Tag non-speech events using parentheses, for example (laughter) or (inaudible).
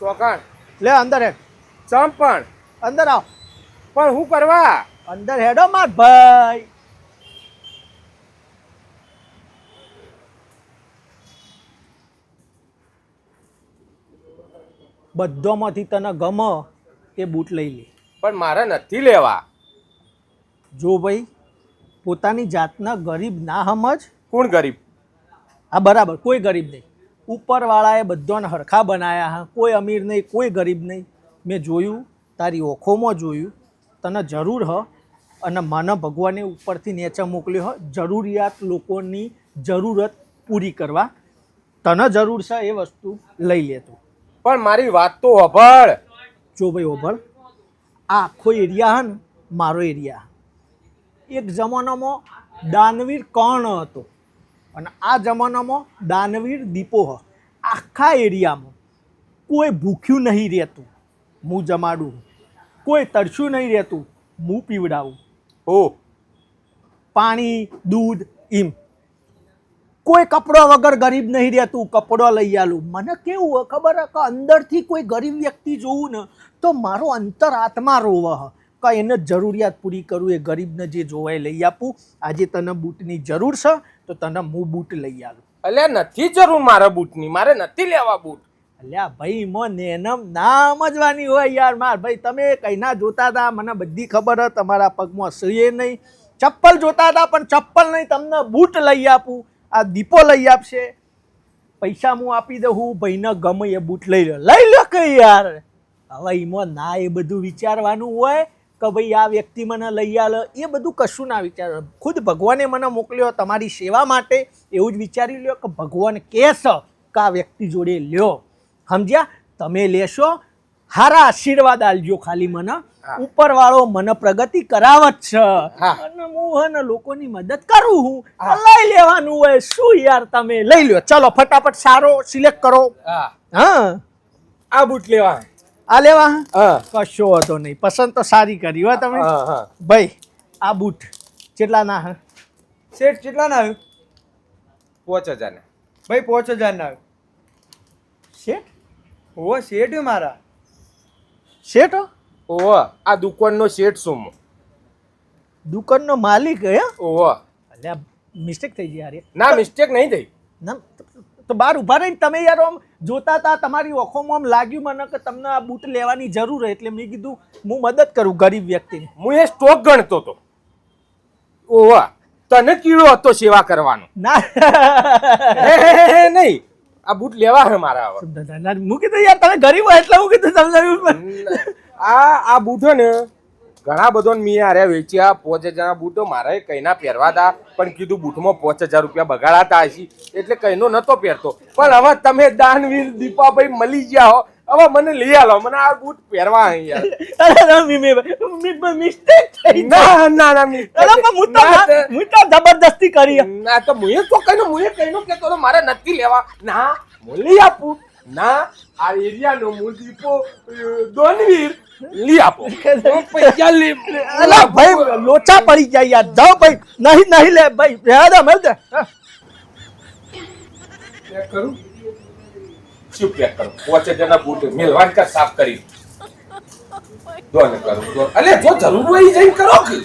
ચોકણ. લે અંદર હેડ. ચંપણ. પણ અંદર આવ. પણ હું કરવા? અંદર હેડો માર ભાઈ. બધોમાંથી તને ગમો એ બૂટ લઈ લે. પણ મારે નથી લેવા. જો ભાઈ પોતાની જાતના ગરીબ ના સમજ. કોણ ગરીબ? હા બરાબર કોઈ ગરીબ નહીં. ઉપરવાળાએ બધાને હરખા બનાવ્યા હા કોઈ અમીર નહીં કોઈ ગરીબ નહીં. મેં જોયું તારી ઓખોમાં જોયું. તને જરૂર હ. અને મને ભગવાને ઉપરથી નેચર મોકલ્યો હ. જરૂરિયાત લોકોની જરૂરત પૂરી કરવા. તને જરૂર છે એ વસ્તુ લઈ લેતો પણ મારી વાત તો અભળ જો ભાઈ ઓભળ આ આખો એરિયા હે ને મારો એરિયા. એક જમાનામાં દાનવીર કર્ણ હતો? અને આ જમાનામાં દાનવીર દીપોહ આખા એરિયામાં કોઈ ભૂખ્યું નહીં રહેતું. હું જમાડું. કોઈ તરસ્યું નહીં રહેતું. હું પીવડાવું. ઓ. પાણી દૂધ એમ કોઈ કપડો વગર ગરીબ નહીં રહેતું. કપડો લઈ આલું. મને કેવું ખબર હે કે અંદરથી કોઈ ગરીબ વ્યક્તિ જોવું ને તો મારો અંતર આત્મા રોવે હ કે એને જરૂરિયાત પૂરી કરું એ ગરીબને જે જોવાય લઈ આપું. આજે તને બૂટની જરૂર છે તો તને હું બૂટ લઈ આવું અલ્યા નથી જરૂર મારા બૂટની મારે નથી લેવા બૂટ. અલ્યા ભાઈ મને એનમ ના સમજવાની હોય યાર માર. ભાઈ તમે કઈ ના જોતા હતા મને બધી ખબર હતી તમારા પગમાં સહીએ નહીં. ચપ્પલ જોતા હતા પણ ચપ્પલ નહીં તમને બૂટ લઈ આપું. આ દીપો લઈ આપશે. પૈસા હું આપી દઉં હું ભાઈને ગમે એ બૂટ લઈ લો. લઈ લો કે યાર. હવે એમાં ના એ બધું વિચારવાનું હોય કે ભાઈ આ વ્યક્તિ મને લઈ આલે. એ બધું કશું ના વિચાર ખુદ ભગવાને મને મોકલ્યો તમારી સેવા માટે. એવું જ વિચારી લ્યો કે ભગવાન કહેશ કે આ વ્યક્તિ જોડે લ્યો. સમજ્યા? તમે લેશો હારા આશીર્વાદ આલજો ખાલી મને. ઉપરવાળો મને પ્રગતિ કરાવત છે. અને હું હે લોકોની મદદ કરું હું. લઈ લેવાનું હોય શું યાર તમે? લઈ લ્યો. ચલો ફટાફટ સારો સિલેક્ટ કરો. હા. હા. આ બૂટ લેવા. આ લેવા? કશો હતો નહીં. પસંદ તો સારી કરી હો તમે. ભાઈ આ બૂટ કેટલા ના હે? શેઠ કેટલા ના આવ્યું પાંચ હજાર ને. ભાઈ પાંચ હજાર ના આવ્યું શેઠ હોવો શેઠ મારા. શેઠ હો? ઓહો આ દુકાનનો શેઠ શું દુકાનનો માલિક હે? ઓહો. અલ્યા મિસ્ટેક થઈ ગઈ યાર ના મિસ્ટેક નહીં થઈ. ના તો બહાર ઊભા રહીને તમે યાર આમ જોતા હતા તમારી ઓખોમાં આમ લાગ્યું મને કે તમને આ બૂટ લેવાની જરૂર એટલે મેં કીધું હું મદદ કરું ગરીબ વ્યક્તિને. હું એ સ્ટોક ગણતો હતો ઓવા તને કીડો હતો સેવા કરવાનો. ના. નહીં. આ બૂટ લેવા હે મારા હવે. હું કીધું યાર તમે ગરીબ હોય એટલે હું કીધું તમને? આ આ બૂટો ને ઘણા બધો મેં આરે વેચ્યા પાંચ હજારના બૂટો મારે કઈના પહેરવા હતા પણ કીધું બૂટમાં પાંચ હજાર રૂપિયા બગાડાતા હશે. એટલે કઈનો નતો પહેરતો. પણ હવે તમે દાનવીર દીપાભાઈ મળી ગયા હો. હવે મને લઈ આલો. મને આ બૂટ પહેરવા અહીંયા. (laughs) યાર મી- મી- મી- મિસ્ટેક થઈ ના ના ના હું તો હું તો જબરદસ્તી કરી. ના તો મુએ તો કઈનો મુએ કઈનો કે તો મારે નથી લેવા. ના હું લઈ આપું. ના આ એરિયાનો હું દીપો દોનવીર લી આપો. પૈસા લે અલા ભાઈ લોચા પડી જાય યાર. જાઓ ભાઈ. નહીં નહીં લે ભાઈ. રહેવા દે. પેક કરું? શું પેક કરું? પાંચ હજારના બૂટ મેલવાન કર સાફ કરી. દોને કરું દો અલે જો જરૂર હોય જઈને કરો કે?